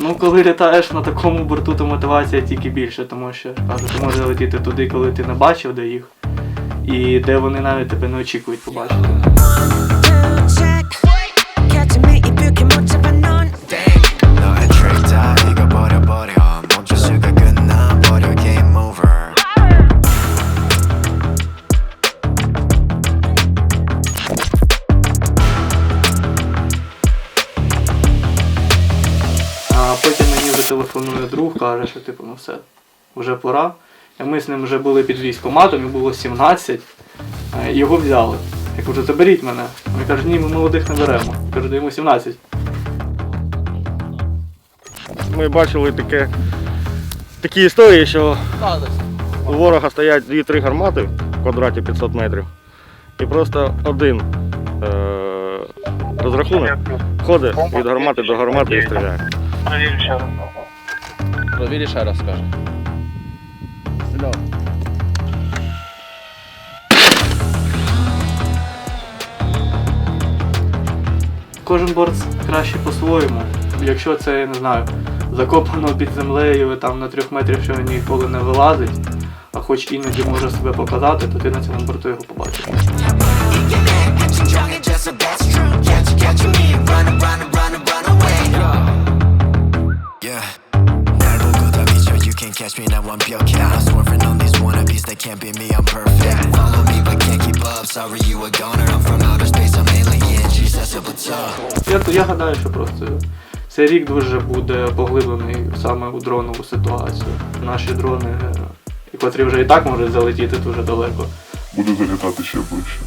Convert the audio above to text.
Ну, коли літаєш на такому борту, то мотивація тільки більше, тому що кажу, ти можеш летіти туди, коли ти не бачив, де їх, і де вони навіть тебе не очікують побачити. Потім мені вже телефонує друг, каже, що типу, ну все, вже пора. І ми з ним вже були під військкоматом, йому було 17, е, його взяли. Я кажу, заберіть мене. Він каже, ні, ми молодих не беремо. Я кажу, йому 17. Ми бачили таке, такі історії, що у ворога стоять 2-3 гармати в квадраті 500 метрів. І просто один е- розрахунок ходить від гармати до гармати і стріляє. Провірі ще раз скаже. Кожен борт краще по-своєму. Якщо це, я не знаю, закопано під землею там на трьох метрів, що ніколи не вилазить, а хоч іноді може себе показати, то ти на цьому борту його побачиш. catch me now, I'm Pyokyat. I'm swerving on these wannabes, they can't be me, I'm perfect. Follow me, but can't keep up. Sorry, you a goner. I'm from outer space, I'm alien. Jesus, a plateau. Я гадаю, що просто. Цей рік дуже буде поглиблений саме у дронову ситуацію. Наші дрони, котрі вже і так можуть залетіти дуже далеко, будуть залітати ще ближче.